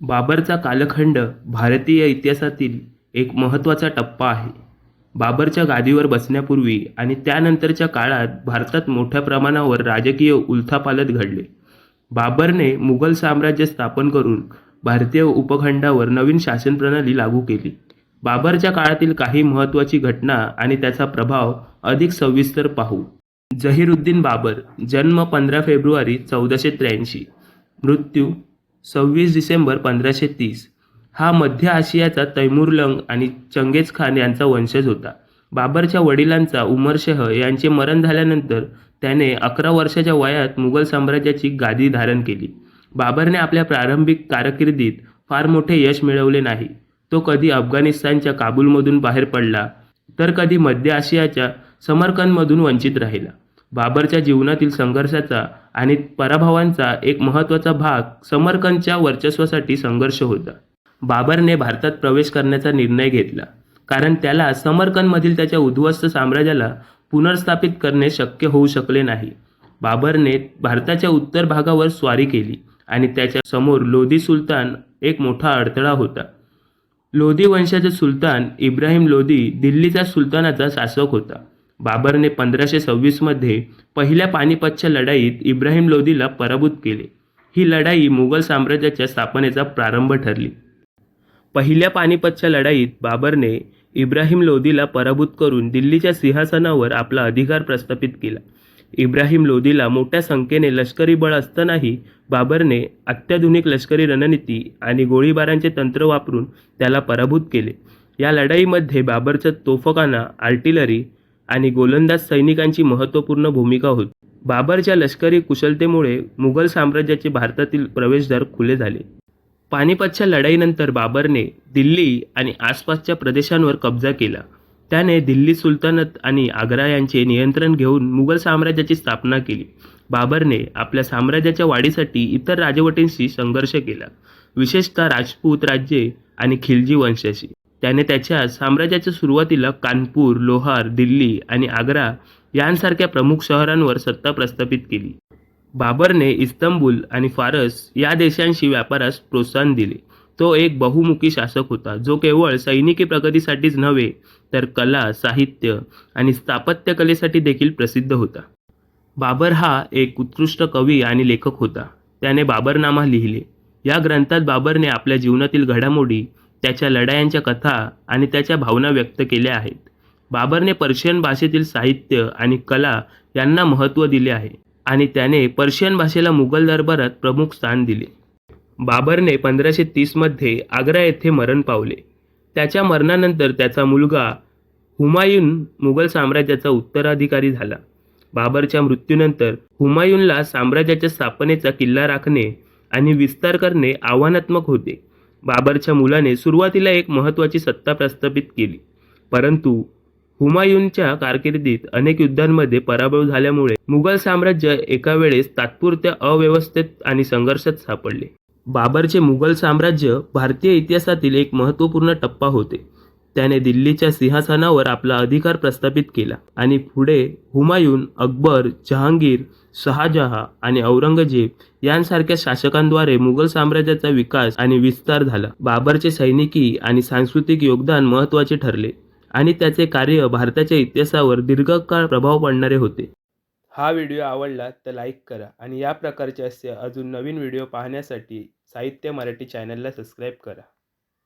बाबरचा कालखंड भारतीय इतिहासातील एक महत्त्वाचा टप्पा आहे. बाबरच्या गादीवर बसण्यापूर्वी आणि त्यानंतरच्या काळात भारतात मोठ्या प्रमाणावर राजकीय उलथापालथ घडले. बाबरने मुघल साम्राज्य स्थापन करून भारतीय उपखंडावर नवीन शासनप्रणाली लागू केली. बाबरच्या काळातील काही महत्त्वाची घटना आणि त्याचा प्रभाव अधिक सविस्तर पाहू. जहीरुद्दीन बाबर जन्म पंधरा फेब्रुवारी चौदाशे त्र्याऐंशी. मृत्यू सव्वीस डिसेंबर पंधराशे तीस. हा मध्य आशियाचा तैमूरलंग आणि चंगेज खान यांचा वंशज होता. बाबरच्या वडिलांचा उमरशह यांचे मरण झाल्यानंतर त्याने अकरा वर्षाच्या वयात मुघल साम्राज्याची गादी धारण केली. बाबरने आपल्या प्रारंभिक कारकिर्दीत फार मोठे यश मिळवले नाही. तो कधी अफगाणिस्तानच्या काबूलमधून बाहेर पडला तर कधी मध्य आशियाच्या समरकंदमधून वंचित राहिला. बाबरच्या जीवनातील संघर्षाचा आणि पराभवांचा एक महत्त्वाचा भाग समरकंदच्या वर्चस्वासाठी संघर्ष होता. बाबरने भारतात प्रवेश करण्याचा निर्णय घेतला कारण त्याला समरकंदमधील त्याच्या उद्ध्वस्त साम्राज्याला पुनर्स्थापित करणे शक्य होऊ शकले नाही. बाबरने भारताच्या उत्तर भागावर स्वारी केली आणि त्याच्यासमोर लोधी सुलतान एक मोठा अडथळा होता. लोधी वंशाचे सुलतान इब्राहिम लोधी दिल्लीचा सुलतानाचा शासक होता. बाबरने पंधराशे सव्वीसमध्ये पहिल्या पानिपतच्या लढाईत इब्राहिम लोधीला पराभूत केले. ही लढाई मुघल साम्राज्याच्या स्थापनेचा प्रारंभ ठरली. पहिल्या पानिपतच्या लढाईत बाबरने इब्राहिम लोधीला पराभूत करून दिल्लीच्या सिंहासनावर आपला अधिकार प्रस्थापित केला. इब्राहिम लोधीला मोठ्या संख्येने लष्करी बळ असतानाही बाबरने अत्याधुनिक लष्करी रणनीती आणि गोळीबारांचे तंत्र वापरून त्याला पराभूत केले. या लढाईमध्ये बाबरचा तोफखाना आर्टिलरी आणि गोलंदाज सैनिकांची महत्त्वपूर्ण भूमिका होती. बाबरच्या लष्करी कुशलतेमुळे मुघल साम्राज्याचे भारतातील प्रवेशद्वार खुले झाले. पानिपतच्या लढाईनंतर बाबरने दिल्ली आणि आसपासच्या प्रदेशांवर कब्जा केला. त्याने दिल्ली सुलतानत आणि आग्रा यांचे नियंत्रण घेऊन मुघल साम्राज्याची स्थापना केली. बाबरने आपल्या साम्राज्याच्या वाढीसाठी इतर राजवटींशी संघर्ष केला. विशेषतः राजपूत राज्ये आणि खिलजी वंशाशी. त्याने त्याच्या साम्राज्याच्या सुरुवातीला कानपूर लोहार दिल्ली आणि आग्रा यांसारख्या प्रमुख शहरांवर सत्ता प्रस्थापित केली. बाबरने इस्तंबूल आणि फारस या देशांशी व्यापारास प्रोत्साहन दिले. तो एक बहुमुखी शासक होता जो केवळ सैनिकी प्रगतीसाठीच नव्हे तर कला साहित्य आणि स्थापत्यकलेसाठी देखील प्रसिद्ध होता. बाबर हा एक उत्कृष्ट कवी आणि लेखक होता. त्याने बाबरनामा लिहिले. या ग्रंथात बाबरने आपल्या जीवनातील घडामोडी त्याच्या लढायांच्या कथा आणि त्याच्या भावना व्यक्त केल्या आहेत. बाबरने पर्शियन भाषेतील साहित्य आणि कला यांना महत्त्व दिले आहे आणि त्याने पर्शियन भाषेला मुघल दरबारात प्रमुख स्थान दिले. बाबरने पंधराशे तीसमध्ये आग्रा येथे मरण पावले. त्याच्या मरणानंतर त्याचा मुलगा हुमायून मुघल साम्राज्याचा उत्तराधिकारी झाला. बाबरच्या मृत्यूनंतर हुमायूनला साम्राज्याच्या स्थापनेचा किल्ला राखणे आणि विस्तार करणे आव्हानात्मक होते. बाबरच्या मुलाने सुरुवातीला एक महत्त्वाची सत्ता प्रस्थापित केली. परंतु हुमायूनच्या कारकिर्दीत अनेक युद्धांमध्ये पराभव झाल्यामुळे मुघल साम्राज्य एका वेळेस तात्पुरत्या अव्यवस्थेत आणि संघर्षात सापडले. बाबरचे मुघल साम्राज्य भारतीय इतिहासातील एक महत्त्वपूर्ण टप्पा होते. त्याने दिल्लीच्या सिंहासनावर आपला अधिकार प्रस्थापित केला आणि पुढे हुमायून अकबर जहांगीर शहाजहा आणि औरंगजेब यांसारख्या शासकांद्वारे मुघल साम्राज्याचा विकास आणि विस्तार झाला. बाबरचे सैनिकी आणि सांस्कृतिक योगदान महत्त्वाचे ठरले आणि त्याचे कार्य भारताच्या इतिहासावर दीर्घकाळ प्रभाव पडणारे होते. हा व्हिडिओ आवडला तर लाईक करा आणि या प्रकारचे असे अजून नवीन व्हिडिओ पाहण्यासाठी साहित्य मराठी चॅनलला सबस्क्राईब करा.